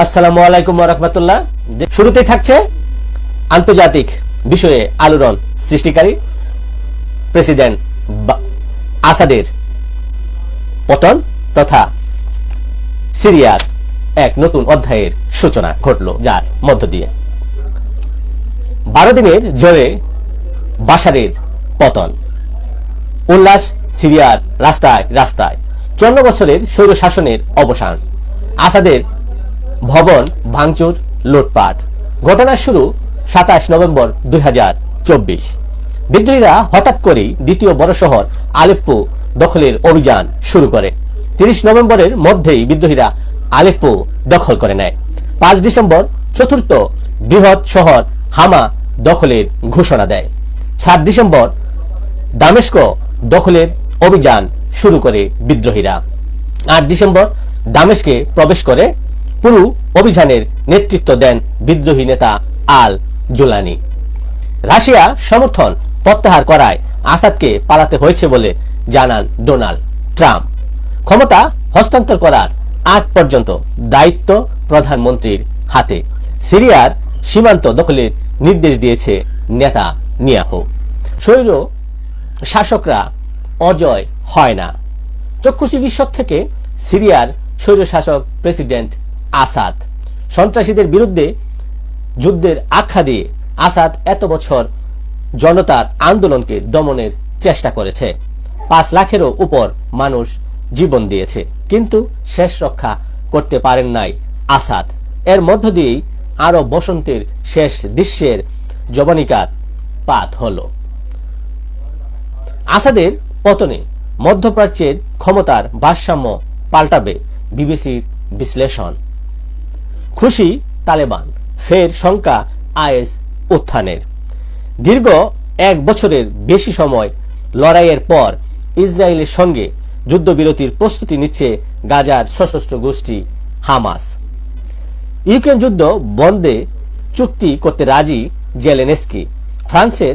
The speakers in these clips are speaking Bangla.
আসসালামু আলাইকুম রহমতুল্লাহ। শুরুতেই থাকছে আন্তর্জাতিক বিষয়ে আলোড়ন সৃষ্টিকারী প্রেসিডেন্ট আসাদের পতন তথা সিরিয়ার এক নতুন অধ্যায়ের সূচনা ঘটল যার মধ্য দিয়ে। বারো দিনের জোরে বাসারের পতন। উল্লাস সিরিয়ার রাস্তায় রাস্তায় চন্ন বছরের স্বৈর শাসনের অবসান। আসাদের ভবন, ভাঙচুর, লুটপাট। ঘটনার শুরু সাতাশ নভেম্বর দুই হাজার চব্বিশ। বিদ্রোহীরা হঠাৎ করেই দ্বিতীয় বড় শহর আলেপ্পো দখলের অভিযান শুরু করে। তিরিশ নভেম্বরের মধ্যেই বিদ্রোহীরা আলেপ্পো দখল করে নেয়। পাঁচ ডিসেম্বর চতুর্থ বৃহৎ শহর হামা দখলের ঘোষণা দেয়। সাত ডিসেম্বর দামেস্ক দখলের অভিযান শুরু করে বিদ্রোহীরা। আট ডিসেম্বর দামেস্কে প্রবেশ করে পুরো অভিযানের নেতৃত্ব দেন বিদ্রোহী নেতা আল জুলানি। রাশিয়া সমর্থন প্রত্যাহার করায় আসাদকে পালাতে হয়েছে বলে জানান ডোনাল্ড ট্রাম্প। ক্ষমতা হস্তান্তর করার আগ পর্যন্ত দায়িত্ব প্রধানমন্ত্রীর হাতে। সিরিয়ার সীমান্ত দখলের নির্দেশ দিয়েছে নেতা নিয়াহু স্বৈর শাসকরা অজয় হয় না। চক্ষু চিকিৎসক থেকে সিরিয়ার স্বৈরশাসক প্রেসিডেন্ট আসাদ। সন্ত্রাসীদের বিরুদ্ধে যুদ্ধের আখ্যা দিয়ে আসাদ এত বছর জনতার আন্দোলনকে দমনের চেষ্টা করেছে। পাঁচ লাখেরও উপর মানুষ জীবন দিয়েছে, কিন্তু শেষ রক্ষা করতে পারেন নাই আসাদ। এর মধ্য দিয়েই আরও বসন্তের শেষ দৃশ্যের জবনিকার পাত হল। আসাদের পতনে মধ্যপ্রাচ্যের ক্ষমতার ভারসাম্য পাল্টাবে বিবিসির বিশ্লেষণ। খুশি তালেবান, ফের শঙ্কা আইএস উত্থানের। দীর্ঘ এক বছরের বেশি সময় লড়াইয়ের পর ইসরায়েলের সঙ্গে যুদ্ধবিরতির প্রস্তুতি নিচ্ছে গাজার সশস্ত্র গোষ্ঠী হামাস। ইউক্রেন যুদ্ধ বন্ধে চুক্তি করতে রাজি জেলেনেস্কি। ফ্রান্সের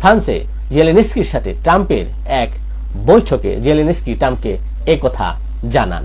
ফ্রান্সে জেলেনেস্কির সাথে ট্রাম্পের এক বৈঠকে জেলেনেস্কি ট্রাম্পকে কথা জানান।